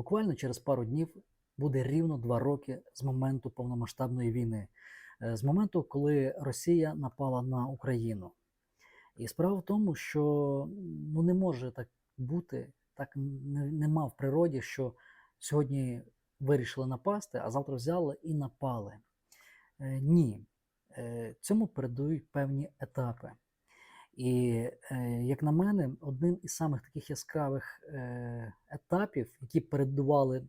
Буквально через пару днів буде рівно два роки з моменту повномасштабної війни, е, з моменту, коли Росія напала на Україну. І справа в тому, що ну, не може так бути, так нема в природі, що сьогодні вирішили напасти, а завтра взяли і напали. Е, Ні. Е, Цьому передають певні етапи. І, е, як на мене, одним із самих таких яскравих е, етапів, які передували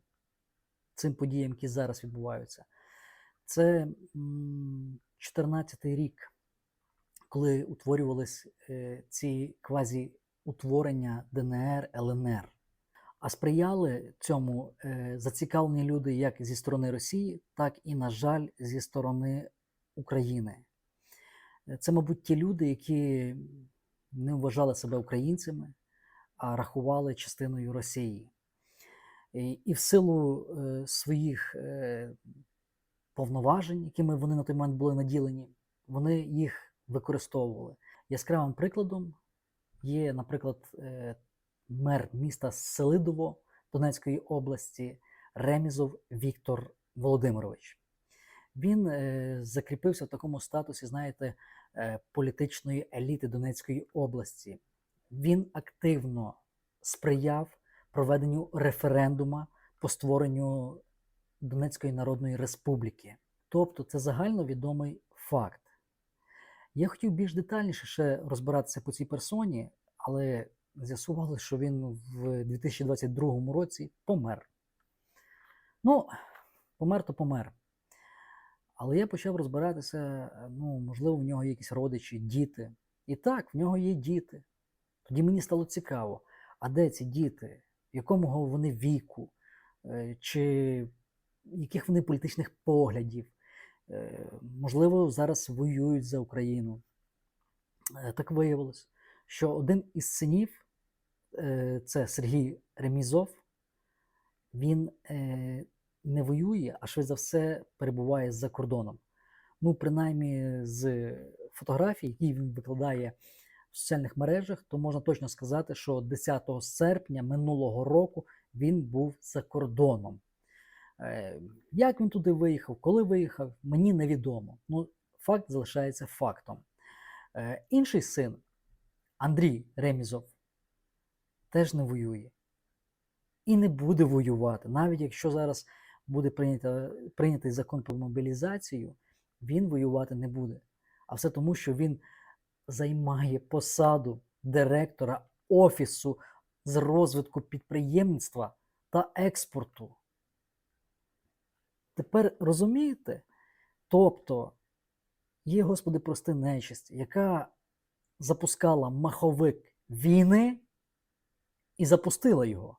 цим подіям, які зараз відбуваються, це 14-й рік, коли утворювались е, ці квазі-утворення ДНР, ЛНР. А сприяли цьому зацікавлені люди як зі сторони Росії, так і, на жаль, зі сторони України. Е, Це, мабуть, ті люди, які не вважали себе українцями, а рахували частиною Росії. І, в силу е, своїх е, повноважень, якими вони на той момент були наділені, вони їх використовували. Яскравим прикладом є, наприклад, мер міста Селидово Донецької області Ремізов Віктор Володимирович. Він е, закріпився в такому статусі, знаєте, е, політичної еліти Донецької області. Він активно сприяв проведенню референдума по створенню Донецької Народної Республіки. Тобто це загальновідомий факт. Я хотів більш детальніше ще розбиратися по цій персоні, але з'ясували, що він в 2022 році помер. Ну, помер то помер. Але я почав розбиратися, ну, можливо, в нього якісь родичі, діти. І так, в нього є діти. Тоді мені стало цікаво, а де ці діти, якому вони віку, Е, чи яких вони політичних поглядів. Е, Можливо, зараз воюють за Україну. Е, Так виявилось, що один із синів, е, це Сергій Ремізов, він е, не воює, а швидше за все перебуває за кордоном. Ну, принаймні, з фотографій, які він викладає в соціальних мережах, то можна точно сказати, що 10 серпня минулого року він був за кордоном. Е, Як він туди виїхав, коли виїхав, мені невідомо. Ну, факт залишається фактом. Е, Інший син, Андрій Ремізов, теж не воює. І не буде воювати. Навіть якщо зараз буде прийнято, прийнятий закон про мобілізацію, він воювати не буде. А все тому, що він займає посаду директора Офісу з розвитку підприємництва та експорту. Тепер розумієте? Тобто є, Господи, прости нечисть, яка запускала маховик війни і запустила його.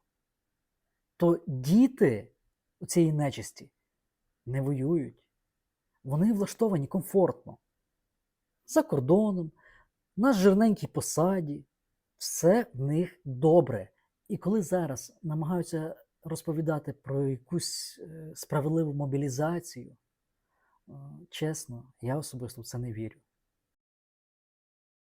То діти у цієї нечисті не воюють. Вони влаштовані комфортно. За кордоном, на жирненькій посаді. Все в них добре. І коли зараз намагаються розповідати про якусь е, справедливу мобілізацію, е, чесно, я особисто в це не вірю.